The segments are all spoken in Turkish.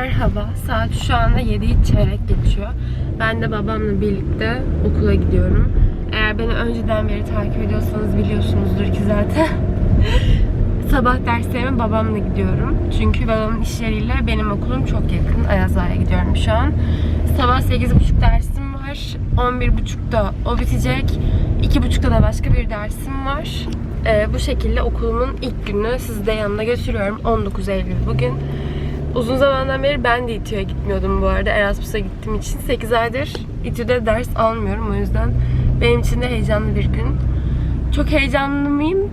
Merhaba. Saat şu anda 7'yi çeyrek geçiyor. Ben de babamla birlikte okula gidiyorum. Eğer beni önceden beri takip ediyorsanız biliyorsunuzdur ki zaten. Sabah derslerime babamla gidiyorum. Çünkü babamın iş yeriyle benim okulum çok yakın. Ayazağa'ya gidiyorum şu an. Sabah 8.30 dersim var. 11.30'da o bitecek. 2.30'da da başka bir dersim var. Ee, bu şekilde okulumun ilk günü sizi de yanına götürüyorum. 19 Eylül bugün. Uzun zamandan beri ben de İTÜ'ye gitmiyordum bu arada. Erasmus'a gittiğim için 8 aydır İTÜ'de ders almıyorum. O yüzden benim için de heyecanlı bir gün. Çok heyecanlı mıyım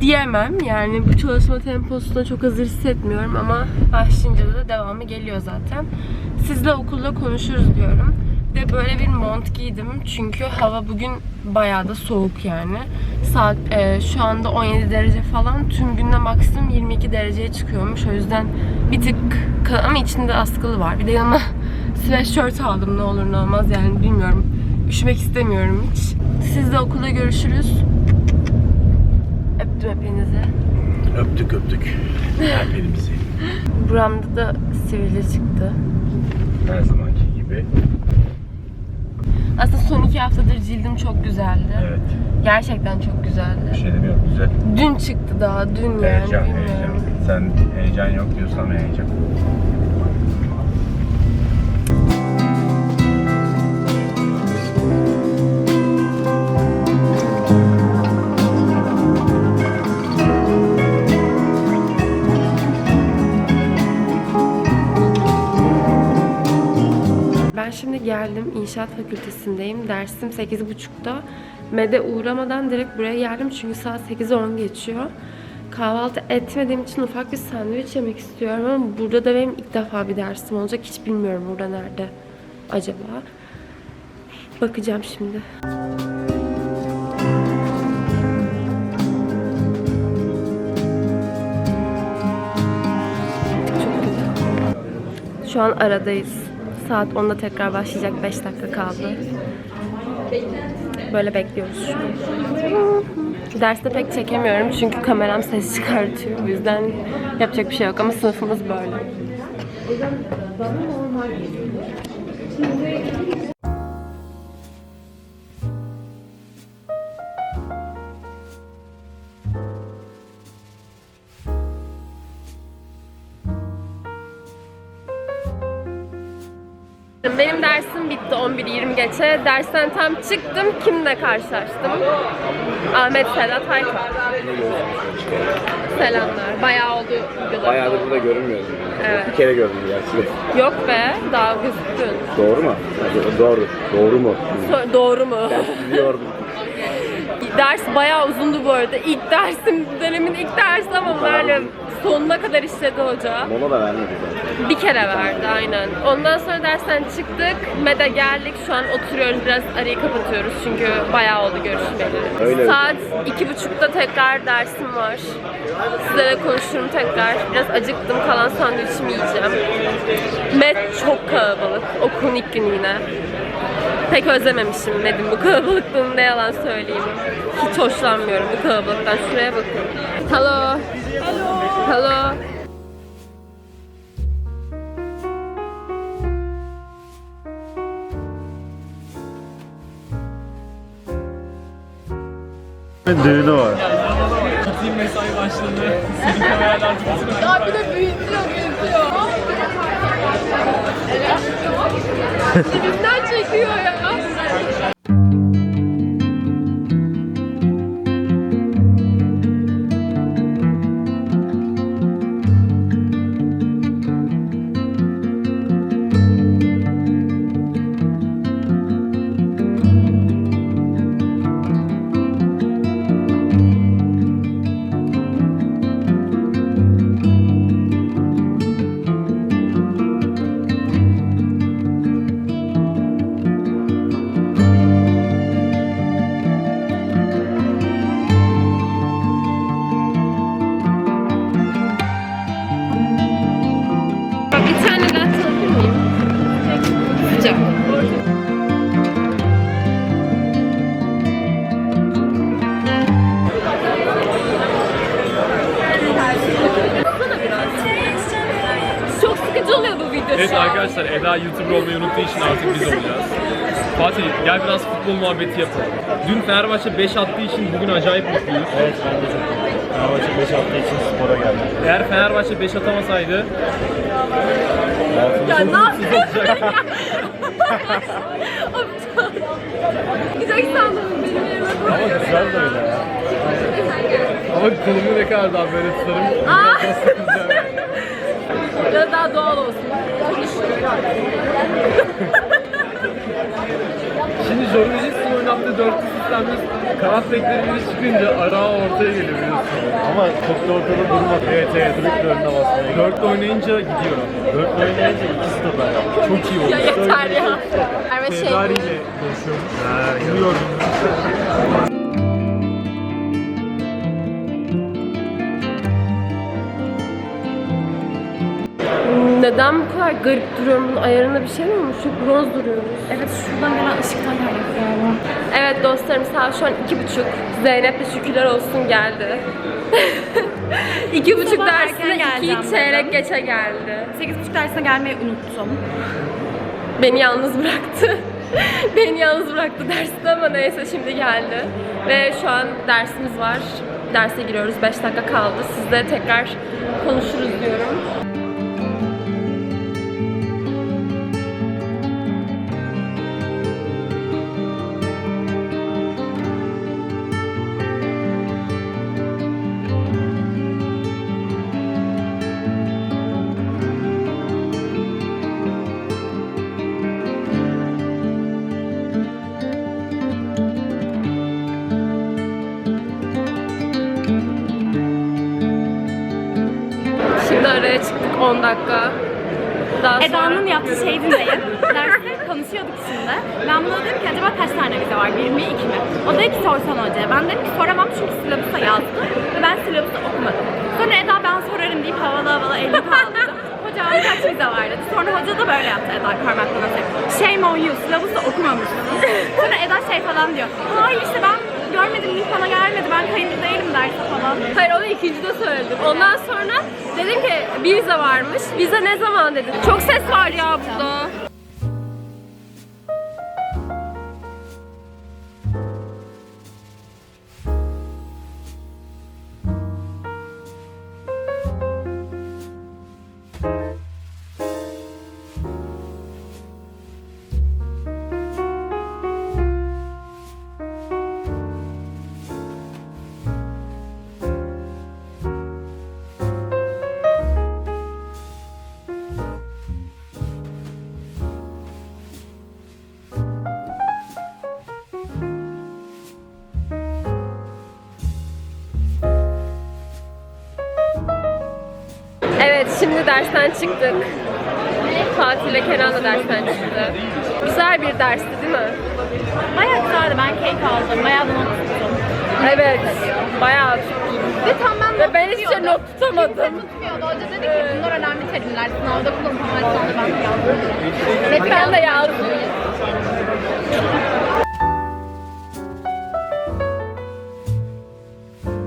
diyemem. Yani bu çalışma temposuna çok hazır hissetmiyorum ama başlayınca da devamı geliyor zaten. Sizle okulda konuşuruz diyorum. De böyle bir mont giydim çünkü hava bugün bayağı da soğuk yani. Saat e, şu anda 17 derece falan. Tüm günde maksimum 22 dereceye çıkıyormuş. O yüzden bir tık ama içinde askılı var. Bir de yanıma sweatshirt aldım ne olur ne olmaz yani bilmiyorum. Üşümek istemiyorum hiç. Siz de okulda görüşürüz. Öptüm hepinizi. Öptük öptük. Hepimizi. Buramda da sivilce çıktı. Her zamanki gibi. Aslında son iki haftadır cildim çok güzeldi. Evet. Gerçekten çok Bir güzeldi. şey demiyorum. Güzel. Dün çıktı daha, dün yani Heyecan, heyecan. Sen heyecan yok diyorsan heyecan. İnşaat fakültesindeyim. Dersim 8.30'da. MED'e uğramadan direkt buraya geldim çünkü saat 8'e 10 geçiyor. Kahvaltı etmediğim için ufak bir sandviç yemek istiyorum ama burada da benim ilk defa bir dersim olacak. Hiç bilmiyorum burada nerede acaba. Bakacağım şimdi. Şu an aradayız. Saat 10'da tekrar başlayacak. 5 dakika kaldı. Böyle bekliyoruz. Derste pek çekemiyorum çünkü kameram ses çıkartıyor. O yüzden yapacak bir şey yok ama sınıfımız böyle. Benim dersim bitti 11.20 geçe. Dersten tam çıktım. Kimle karşılaştım? Ahmet Sedat Haykan. Selamlar. Bayağı oldu videoda. Bayağıdır burada görünmüyordum. Evet. Bir kere gördüm gerçi. Yok be. Daha gözüktün. Doğru mu? Hadi, doğru. Doğru mu? So- doğru mu? Biliyordum. Ders bayağı uzundu bu arada. İlk dersim, dönemin ilk dersi ama böyle sonuna kadar işledi hoca. Mola da vermedi zaten. Bir kere verdi aynen. Ondan sonra dersten çıktık. MED'e geldik. Şu an oturuyoruz. Biraz arayı kapatıyoruz çünkü bayağı oldu görüşmeli. Öyle. Saat iki buçukta tekrar dersim var. Sizlerle konuşurum tekrar. Biraz acıktım. Kalan sandviçimi yiyeceğim. MED çok kalabalık. Okulun ilk günü yine. Pek özlememişim MED'in bu kalabalıklığını ne yalan söyleyeyim. Hiç hoşlanmıyorum bu kalabalıktan. Şuraya bakın. Hello. Hello. Düğünü var. mesai başladı. Senin kameralar tutsun. Ya bir de büyütüyor, büyütüyor. Dibimden çekiyor ya. Eda YouTuber olmayı unuttuğu için artık biz olacağız. Fatih gel biraz futbol muhabbeti yapalım. Dün Fenerbahçe 5 attığı için bugün acayip mutluyuz. Evet ben de çok Fenerbahçe 5 hafta için spora geldim. Eğer Fenerbahçe 5 atamasaydı Ya ne yapıyorsun? Gidecek sandım benim yerime. Ama güzel böyle ya. ama kolumu ne kadar daha böyle tutarım. Aa! Biraz daha doğal olsun. Şimdi Jesus'un oynattığı dörtlü sistemde kanat beklerimiz çıkınca ara ortaya geliyor biliyorsun. Ama çok da ortada durmadı. Evet evet. Sürekli önüne basmaya. Dörtlü oynayınca gidiyor. Dört oynayınca ikisi de ben yaptım. Çok iyi oldu. Ya yeter ya. Şey. Ferrari ile konuşuyormuş. Bunu Neden bu kadar garip duruyorum? Bunun ayarında bir şey mi olmuş? Çok bronz duruyoruz. Evet şuradan gelen ışıktan kaynaklı. Evet dostlarım saat şu an iki buçuk. Zeynep de şükürler olsun geldi. iki buçuk Sabah dersine erken iki geleceğim çeyrek dedim. geçe geldi. 8.30 dersine gelmeyi unuttum. Beni yalnız bıraktı. Beni yalnız bıraktı derste ama neyse şimdi geldi. Ve şu an dersimiz var. Derse giriyoruz. 5 dakika kaldı. Sizle tekrar konuşuruz diyorum. Araya çıktık 10 dakika. Daha sonra... Eda'nın yaptığı şeyi dinleyin. Derste konuşuyorduk şimdi. Ben buna dedim ki acaba kaç tane vize var? Bir mi iki mi? O dedi ki sorsan hocaya. Ben dedim ki soramam çünkü syllabus'a yazdı. Ve ben syllabus'u okumadım. Sonra Eda ben sorarım deyip havalı havalı elini kaldırdı. Hocam kaç vize var dedi. Sonra hoca da böyle yaptı Eda parmaklarına tek. Shame on you. Syllabus'u okumamışsın. Sonra Eda şey falan diyor. Hayır işte ben görmedim link bana gelmedi. Ben kayıtlı derse falan. Hayır onu ikincide söyledim. Ondan sonra dedim ki vize varmış. Vize ne zaman dedim. Çok ses var ya burada. Dersten çıktık. Fatih ile Kenan da dersten çıktı. Güzel bir dersti değil mi? Bayağı güzeldi. Ben keyif aldım. Bayağı da not tuttum. Evet. Bayağı tuttum. Ve tam ben Ve ben hiç şey not tutamadım. tutmuyordu. Hoca dedi ki bunlar önemli terimler. Sınavda kullanılmaz. Sonra ben yazdım. Ben de yazdım.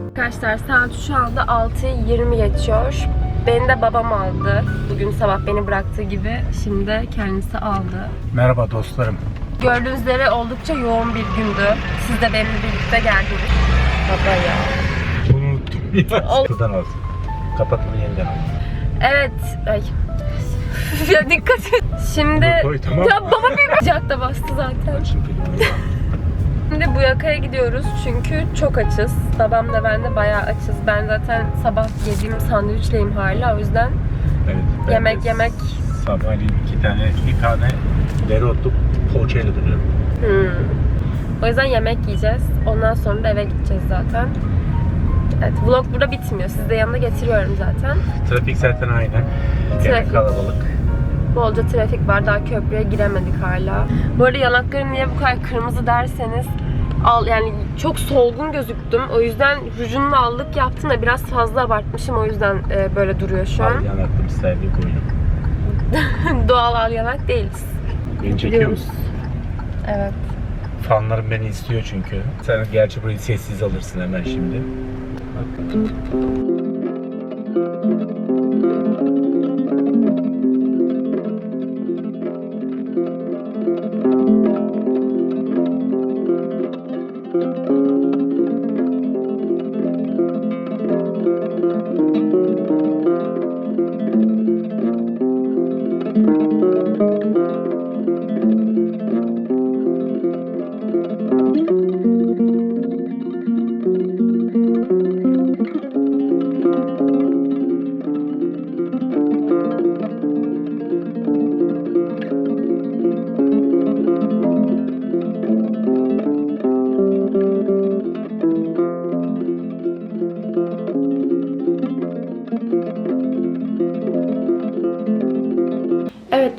Arkadaşlar saat şu anda 6.20 geçiyor. Beni de babam aldı. Bugün sabah beni bıraktığı gibi şimdi kendisi aldı. Merhaba dostlarım. Gördüğünüz üzere oldukça yoğun bir gündü. Siz de benimle birlikte geldiniz. Baba ya. Bunu unuttum ya. Şuradan al. Kapat bunu yeniden al. Evet. Ay. ya dikkat et. Şimdi koy, tamam. ya baba bir bacak da bastı zaten. Şimdi filmi. Şimdi bu yakaya gidiyoruz çünkü çok açız. Babam da ben de bayağı açız. Ben zaten sabah yediğim sandviçleyim hala o yüzden Evet. ben yemek de yemek Sabahleyin iki tane, bir tane dereotlu poğaçayla duruyorum. hmm. O yüzden yemek yiyeceğiz. Ondan sonra da eve gideceğiz zaten. Evet vlog burada bitmiyor. Sizi de yanına getiriyorum zaten. Trafik zaten aynı. Gene Trafik. kalabalık. Bolca trafik var. Daha köprüye giremedik hala. Bu arada yanaklarım niye bu kadar kırmızı derseniz al yani çok solgun gözüktüm. O yüzden rujunla allık yaptım da biraz fazla abartmışım. O yüzden e, böyle duruyor şu an. Al yanaklım serdiği koydum. Doğal al yanak değiliz. Beni çekiyor musun? Evet. Fanlarım beni istiyor çünkü. Sen gerçi burayı sessiz alırsın hemen şimdi. Bak.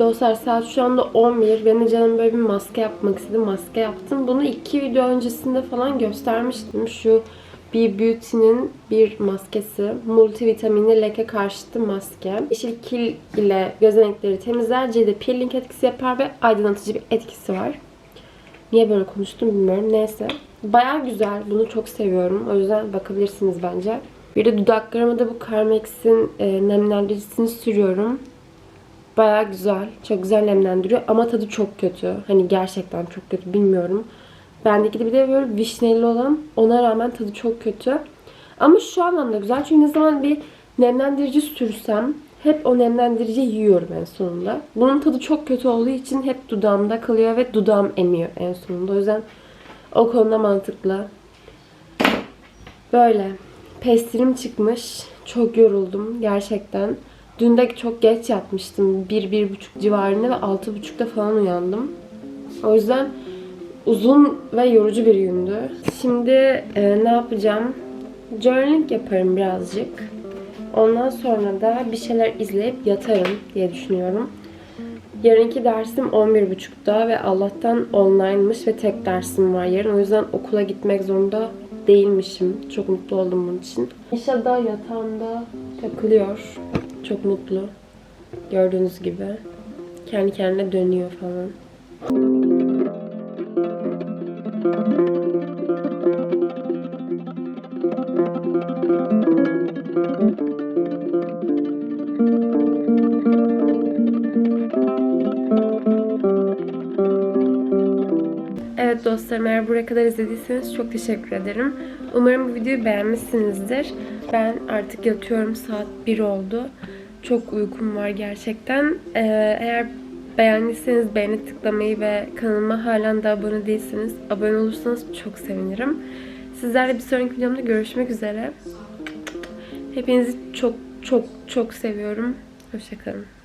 Dostlar saat şu anda 11. Benim canım böyle bir maske yapmak istedi. Maske yaptım. Bunu iki video öncesinde falan göstermiştim. Şu B Beauty'nin bir maskesi. Multivitaminli leke karşıtı maske. Yeşil kil ile gözenekleri temizler. Cilde peeling etkisi yapar ve aydınlatıcı bir etkisi var. Niye böyle konuştum bilmiyorum. Neyse. Baya güzel. Bunu çok seviyorum. O yüzden bakabilirsiniz bence. Bir de dudaklarıma da bu Carmex'in e, nemlendiricisini sürüyorum. Baya güzel. Çok güzel nemlendiriyor ama tadı çok kötü. Hani gerçekten çok kötü bilmiyorum. Bendeki de bir de böyle vişneli olan ona rağmen tadı çok kötü. Ama şu anlamda güzel. Çünkü ne zaman bir nemlendirici sürsem hep o nemlendirici yiyorum en sonunda. Bunun tadı çok kötü olduğu için hep dudağımda kalıyor ve dudağım emiyor en sonunda. O yüzden o konuda mantıklı. Böyle. Pestilim çıkmış. Çok yoruldum gerçekten. Dün de çok geç yatmıştım. 1-1.30 civarında ve 6.30'da falan uyandım. O yüzden uzun ve yorucu bir gündü. Şimdi e, ne yapacağım? Journaling yaparım birazcık. Ondan sonra da bir şeyler izleyip yatarım diye düşünüyorum. Yarınki dersim 11.30'da ve Allah'tan online'mış ve tek dersim var yarın. O yüzden okula gitmek zorunda değilmişim. Çok mutlu oldum bunun için. Nişa da yatağında takılıyor. Çok mutlu. Gördüğünüz gibi. Kendi kendine dönüyor falan. Dostlarım eğer buraya kadar izlediyseniz çok teşekkür ederim. Umarım bu videoyu beğenmişsinizdir. Ben artık yatıyorum. Saat 1 oldu. Çok uykum var gerçekten. Ee, eğer beğendiyseniz beğeni tıklamayı ve kanalıma halen de abone değilseniz abone olursanız çok sevinirim. Sizlerle bir sonraki videomda görüşmek üzere. Hepinizi çok çok çok seviyorum. Hoşçakalın.